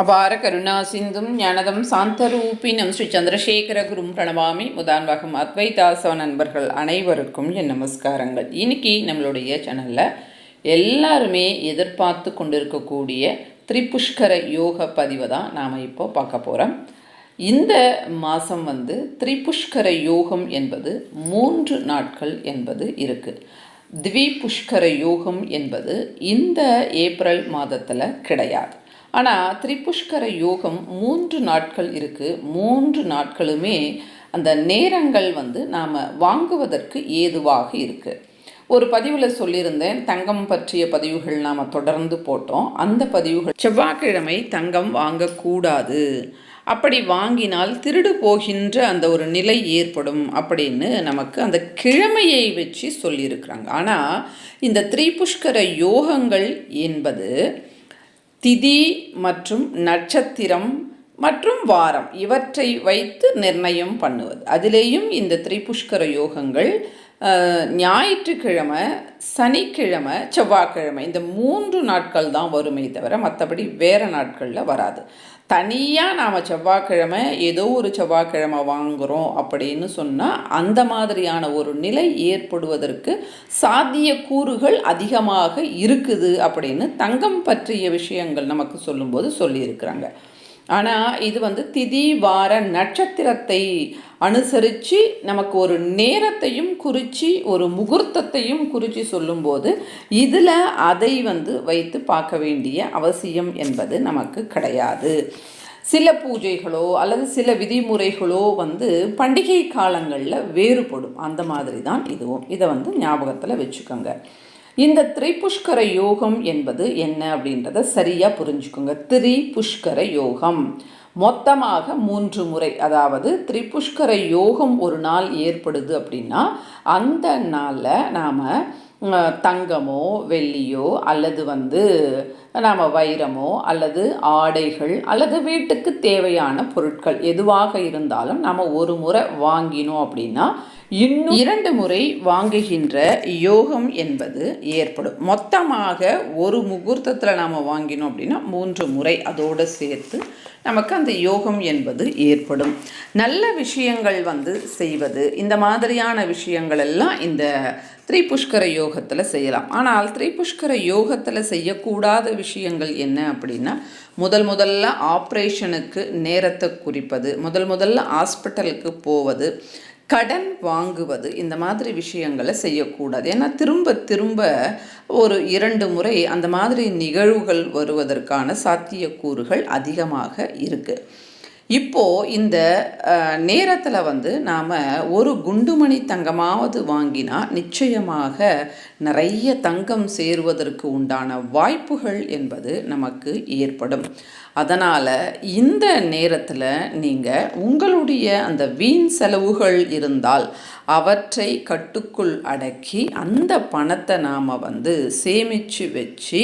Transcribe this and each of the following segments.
அபார கருணா சிந்தும் ஞானதம் சாந்தரூபினம் ஸ்ரீ சந்திரசேகர குரும் பிரணவாமி முதான்வகம் அத்வைதாசவ நண்பர்கள் அனைவருக்கும் என் நமஸ்காரங்கள். இன்னைக்கு நம்மளுடைய சேனலில் எல்லாருமே எதிர்பார்த்து கொண்டிருக்கக்கூடிய திரிபுஷ்கர யோக பதிவை தான் நாம் இப்போ பார்க்க போகிறோம் இந்த மாதம் வந்து திரிபுஷ்கர யோகம் என்பது மூன்று நாட்கள் என்பது இருக்குது திவிபுஷ்கர யோகம் என்பது இந்த ஏப்ரல் மாதத்தில் கிடையாது. ஆனால் திரிபுஷ்கர யோகம் மூன்று நாட்கள் இருக்குது மூன்று நாட்களுமே அந்த நேரங்கள் வந்து நாம் வாங்குவதற்கு ஏதுவாக இருக்குது ஒரு பதிவில் சொல்லியிருந்தேன் தங்கம் பற்றிய பதிவுகள் நாம் தொடர்ந்து போட்டோம். அந்த பதிவுகள் செவ்வாய்க்கிழமை தங்கம் வாங்கக்கூடாது. அப்படி வாங்கினால் திருடு போகின்ற அந்த ஒரு நிலை ஏற்படும் அப்படின்னு நமக்கு அந்த கிழமையை வச்சு சொல்லியிருக்கிறாங்க. ஆனால் இந்த திரிபுஷ்கர யோகங்கள் என்பது திதி மற்றும் நட்சத்திரம் மற்றும் வாரம் இவற்றை வைத்து நிர்ணயம் பண்ணுவது. அதிலேயும் இந்த திரிபுஷ்கர யோகங்கள் ஞாயிற்றுக்கிழமை சனிக்கிழமை செவ்வாய்க்கிழமை இந்த மூன்று நாட்கள் தான் வருமே தவிர மற்றபடி வேறு நாட்களில் வராது. தனியாக நாம் செவ்வாய்க்கிழமை ஏதோ ஒரு செவ்வாய்க்கிழமை வாங்குகிறோம் அப்படின்னு சொன்னால் அந்த மாதிரியான ஒரு நிலை ஏற்படுவதற்கு சாத்திய கூறுகள் அதிகமாக இருக்குது அப்படின்னு தங்கம் பற்றிய விஷயங்கள் நமக்கு சொல்லும்போது சொல்லியிருக்கிறாங்க. ஆனால் இது வந்து திதி வார நட்சத்திரத்தை அனுசரித்து நமக்கு ஒரு நேரத்தையும் குறித்து ஒரு முகூர்த்தத்தையும் குறித்து சொல்லும்போது இதில் அதை வந்து வைத்து பார்க்க வேண்டிய அவசியம் என்பது நமக்கு கிடையாது. சில பூஜைகளோ அல்லது சில விதிமுறைகளோ வந்து பண்டிகை காலங்களில் வேறுபடும். அந்த மாதிரி தான் இதுவும். இதை வந்து ஞாபகத்தில் வச்சுக்கோங்க. இந்த திரிபுஷ்கர யோகம் என்பது என்ன அப்படின்றத சரியாக புரிஞ்சுக்கோங்க. திரிபுஷ்கர யோகம். மொத்தமாக மூன்று முறை அதாவது திரிபுஷ்கர யோகம் ஒரு நாள் ஏற்படுது அப்படின்னா அந்த நாளில் நாம் தங்கமோ வெள்ளியோ அல்லது வந்து நாம் வைரமோ அல்லது ஆடைகள் அல்லது வீட்டுக்கு தேவையான பொருட்கள் எதுவாக இருந்தாலும் நாம் ஒரு முறை வாங்கினோம் அப்படின்னா இன்னும் இரண்டு முறை வாங்குகின்ற யோகம் என்பது ஏற்படும். மொத்தமாக ஒரு முகூர்த்தத்தில் நாம் வாங்கினோம் அப்படின்னா மூன்று முறை அதோடு சேர்த்து நமக்கு அந்த யோகம் என்பது ஏற்படும். நல்ல விஷயங்கள் வந்து செய்வது இந்த மாதிரியான விஷயங்கள் எல்லாம் இந்த திரிபுஷ்கர யோகத்தில் செய்யலாம். ஆனால் திரிபுஷ்கர யோகத்தில் செய்யக்கூடாத விஷயங்கள் என்ன அப்படின்னா முதல் முதல்ல ஆப்ரேஷனுக்கு நேரத்தை குறிப்பது முதல் முதல்ல ஹாஸ்பிட்டலுக்கு போவது கடன் வாங்குவது இந்த மாதிரி விஷயங்களை செய்யக்கூடாது. ஏன்னா திரும்ப திரும்ப ஒரு இரண்டு முறை அந்த மாதிரி நிகழ்வுகள் வருவதற்கான சாத்தியக்கூறுகள் அதிகமாக இருக்குது இப்போது இந்த நேரத்தில் வந்து நாம் ஒரு குண்டுமணி தங்கமாவது வாங்கினா நிச்சயமாக நிறைய தங்கம் சேருவதற்கு உண்டான வாய்ப்புகள் என்பது நமக்கு ஏற்படும். அதனால் இந்த நேரத்தில் நீங்கள் உங்களுடைய அந்த வீண் செலவுகள் இருந்தால் அவற்றை கட்டுக்குள் அடக்கி அந்த பணத்தை நாம் வந்து சேமித்து வச்சு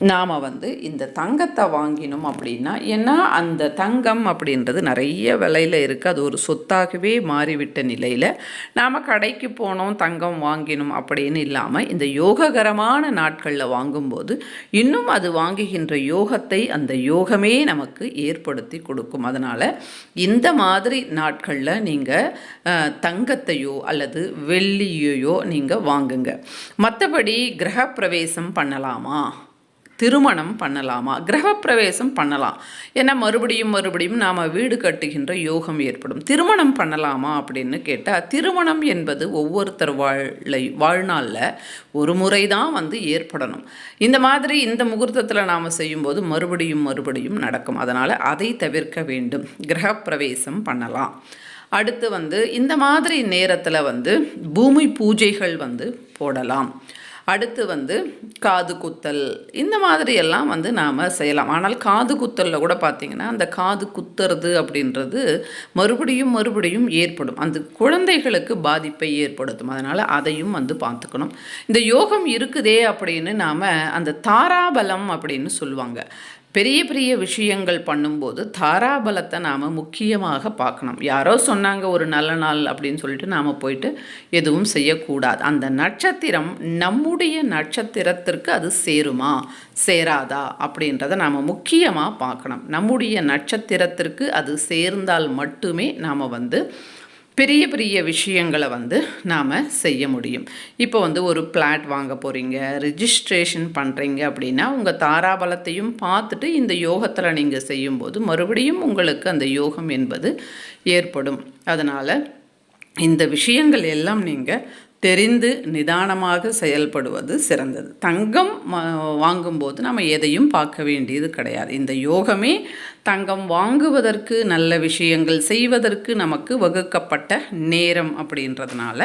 நாம் வந்து இந்த தங்கத்தை வாங்கினோம் அப்படின்னா ஏன்னா அந்த தங்கம் அப்படின்றது நிறைய விலையில் இருக்குது அது ஒரு சொத்தாகவே மாறிவிட்ட நிலையில் நாம் கடைக்கு போனோம் தங்கம் வாங்கினோம் அப்படின்னு இல்லாமல் இந்த யோககரமான நாட்களில் வாங்கும்போது இன்னும் அது வாங்குகின்ற யோகத்தை அந்த யோகமே நமக்கு ஏற்படுத்தி கொடுக்கும். அதனால் இந்த மாதிரி நாட்களில் நீங்கள் தங்கத்தையோ அல்லது வெள்ளியையோ நீங்கள் வாங்குங்க. மற்றபடி கிரகப்பிரவேசம் பண்ணலாமா? திருமணம் பண்ணலாமா? கிரகப்பிரவேசம் பண்ணலாம். ஏன்னா மறுபடியும் மறுபடியும் நாம் வீடு கட்டுகின்ற யோகம் ஏற்படும். திருமணம் பண்ணலாமா அப்படின்னு கேட்டால் திருமணம் என்பது ஒவ்வொருத்தர் வாழை வாழ்நாளில் ஒரு முறை தான் வந்து ஏற்படணும். இந்த மாதிரி இந்த முகூர்த்தத்தில் நாம் செய்யும்போது மறுபடியும் மறுபடியும் நடக்கும். அதனால் அதை தவிர்க்க வேண்டும். கிரகப்பிரவேசம் பண்ணலாம். அடுத்து வந்து இந்த மாதிரி நேரத்தில் வந்து பூமி பூஜைகள் வந்து போடலாம். அடுத்து வந்து காது குத்தல். இந்த மாதிரி எல்லாம் வந்து நாம் செய்யலாம். ஆனால் காது குத்தலில் கூட பார்த்திங்கன்னா அந்த காது குத்துறது அப்படின்றது மறுபடியும் மறுபடியும் ஏற்படும். அந்த குழந்தைகளுக்கு பாதிப்பை ஏற்படுத்தும். அதனால் அதையும் வந்து பார்த்துக்கணும். இந்த யோகம் இருக்குதே அப்படின்னு நாம் அந்த தாராபலம் அப்படின்னு சொல்லுவாங்க. பெரிய பெரிய விஷயங்கள் பண்ணும்போது தாராபலத்தை நாம் முக்கியமாக பார்க்கணும். யாரோ சொன்னாங்க ஒரு நல்ல நாள் அப்படின்னு சொல்லிட்டு நாம் போயிட்டு எதுவும் செய்யக்கூடாது. அந்த நட்சத்திரம் நம்முடைய நட்சத்திரத்திற்கு அது சேருமா சேராதா அப்படின்றத நாம் முக்கியமாக பார்க்கணும். நம்முடைய நட்சத்திரத்திற்கு அது சேர்ந்தால் மட்டுமே நாம் வந்து பெரிய பெரிய விஷயங்களை வந்து நாம் செய்ய முடியும். இப்போ வந்து ஒரு பிளாட் வாங்க போகிறீங்க ரிஜிஸ்ட்ரேஷன் பண்ணுறீங்க அப்படின்னா உங்கள் தாராபலத்தையும் பார்த்துட்டு இந்த யோகத்தில் நீங்கள் செய்யும்போது மறுபடியும் உங்களுக்கு அந்த யோகம் என்பது ஏற்படும். அதனால் இந்த விஷயங்கள் எல்லாம் நீங்கள் தெரிந்து நிதானமாக செயல்படுவது சிறந்தது. தங்கம் வாங்கும்போது நம்ம எதையும் பார்க்க வேண்டியது கிடையாது. இந்த யோகமே தங்கம் வாங்குவதற்கு நல்ல விஷயங்கள் செய்வதற்கு நமக்கு வகுக்கப்பட்ட நேரம் அப்படின்றதுனால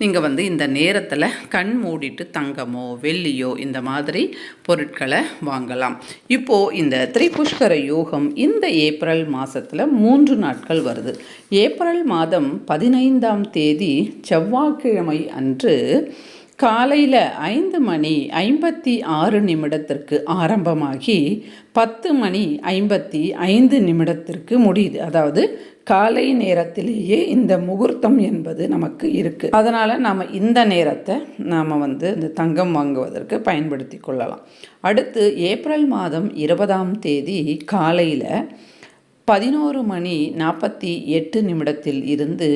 நீங்கள் வந்து இந்த நேரத்தில் கண் மூடிட்டு தங்கமோ வெள்ளியோ இந்த மாதிரி பொருட்களை வாங்கலாம். இப்போது இந்த திரிபுஷ்கர யோகம் இந்த ஏப்ரல் மாதத்தில் மூன்று நாட்கள் வருது. ஏப்ரல் மாதம் பதினைந்தாம் தேதி செவ்வாய்க்கிழமை அன்று காலையில் ஐந்து மணி ஐம்பத்தி ஆறு நிமிடத்திற்கு ஆரம்பமாகி பத்து மணி ஐம்பத்தி ஐந்து நிமிடத்திற்கு முடியுது. அதாவது காலை நேரத்திலேயே இந்த முகூர்த்தம் என்பது நமக்கு இருக்குது அதனால் நாம் இந்த நேரத்தை நாம் வந்து இந்த தங்கம் வாங்குவதற்கு பயன்படுத்தி கொள்ளலாம். அடுத்து ஏப்ரல் மாதம் இருபதாம் தேதி காலையில் பதினோரு மணி நாற்பத்தி எட்டு நிமிடத்தில் இருந்து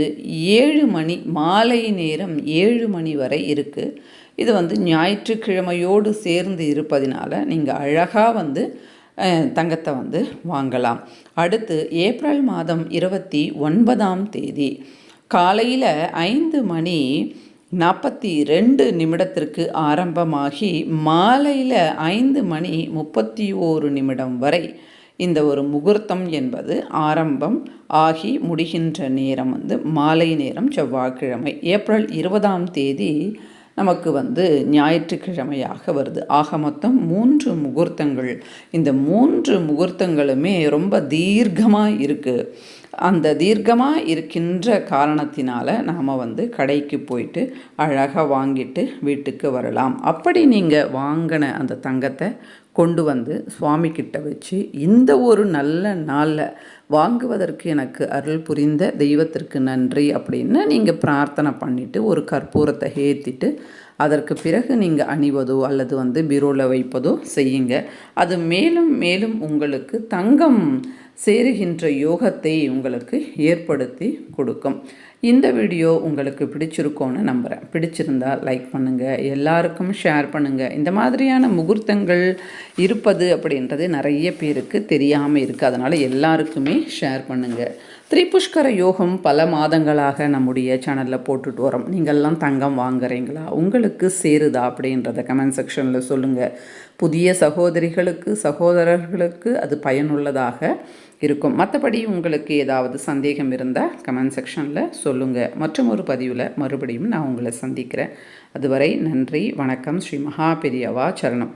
ஏழு மணி மாலை நேரம் ஏழு மணி வரை இருக்குது இது வந்து ஞாயிற்றுக்கிழமையோடு சேர்ந்து இருப்பதினால நீங்கள் அழகாக வந்து தங்கத்தை வந்து வாங்கலாம். அடுத்து ஏப்ரல் மாதம் இருபத்தி ஒன்பதாம் தேதி காலையில் ஐந்து மணி நாற்பத்தி ரெண்டு நிமிடத்திற்கு ஆரம்பமாகி மாலையில் ஐந்து மணி முப்பத்தி ஓரு நிமிடம் வரை இந்த ஒரு முகூர்த்தம் என்பது ஆரம்பம் ஆகி முடிகின்ற நேரம் வந்து மாலை நேரம் செவ்வாய்க்கிழமை. ஏப்ரல் இருபதாம் தேதி நமக்கு வந்து ஞாயிற்றுக்கிழமையாக வருது. ஆக மொத்தம் மூன்று முகூர்த்தங்கள். இந்த மூன்று முகூர்த்தங்களுமே ரொம்ப தீர்க்கமாக இருக்குது அந்த தீர்க்கமாக இருக்கின்ற காரணத்தினால நாம் வந்து கடைக்கு போயிட்டு அழகாக வாங்கிட்டு வீட்டுக்கு வரலாம். அப்படி நீங்கள் வாங்கின அந்த தங்கத்தை கொண்டு வந்து சுவாமி கிட்ட வச்சு இந்த ஒரு நல்ல நாளில் வாங்குவதற்கு எனக்கு அருள் புரிந்த தெய்வத்திற்கு நன்றி அப்படின்னு நீங்கள் பிரார்த்தனை பண்ணிவிட்டு ஒரு கற்பூரத்தை ஏற்றிட்டு அதற்கு பிறகு நீங்கள் அணிவதோ அல்லது வந்து பீரோவில் வைப்பதோ செய்யுங்க. அது மேலும் மேலும் உங்களுக்கு தங்கம் சேருகின்ற யோகத்தை உங்களுக்கு ஏற்படுத்தி கொடுக்கும். இந்த வீடியோ உங்களுக்கு பிடிச்சிருக்கோன்னு நம்புகிறேன் பிடிச்சிருந்தால் லைக் பண்ணுங்கள் எல்லாருக்கும் ஷேர் பண்ணுங்கள் இந்த மாதிரியான முகூர்த்தங்கள் இருப்பது அப்படின்றது நிறைய பேருக்கு தெரியாமல் இருக்குது அதனால் எல்லாருக்குமே ஷேர் பண்ணுங்கள் திரிபுஷ்கர யோகம் பல மாதங்களாக நம்முடைய சேனலில் போட்டுட்டு வரோம். நீங்கள்லாம் தங்கம் வாங்குறீங்களா? உங்களுக்கு சேருதா அப்படின்றத கமெண்ட் செக்ஷனில் சொல்லுங்கள் புதிய சகோதரிகளுக்கு சகோதரர்களுக்கு அது பயனுள்ளதாக இருக்கும். மற்றபடி உங்களுக்கு ஏதாவது சந்தேகம் இருந்தால் கமெண்ட் செக்ஷனில் சொல்லுங்கள் மற்றும் ஒரு பதிவில் மறுபடியும் நான் உங்களை சந்திக்கிறேன். அதுவரை நன்றி வணக்கம். ஸ்ரீ மகா பெரியவா சரணம்.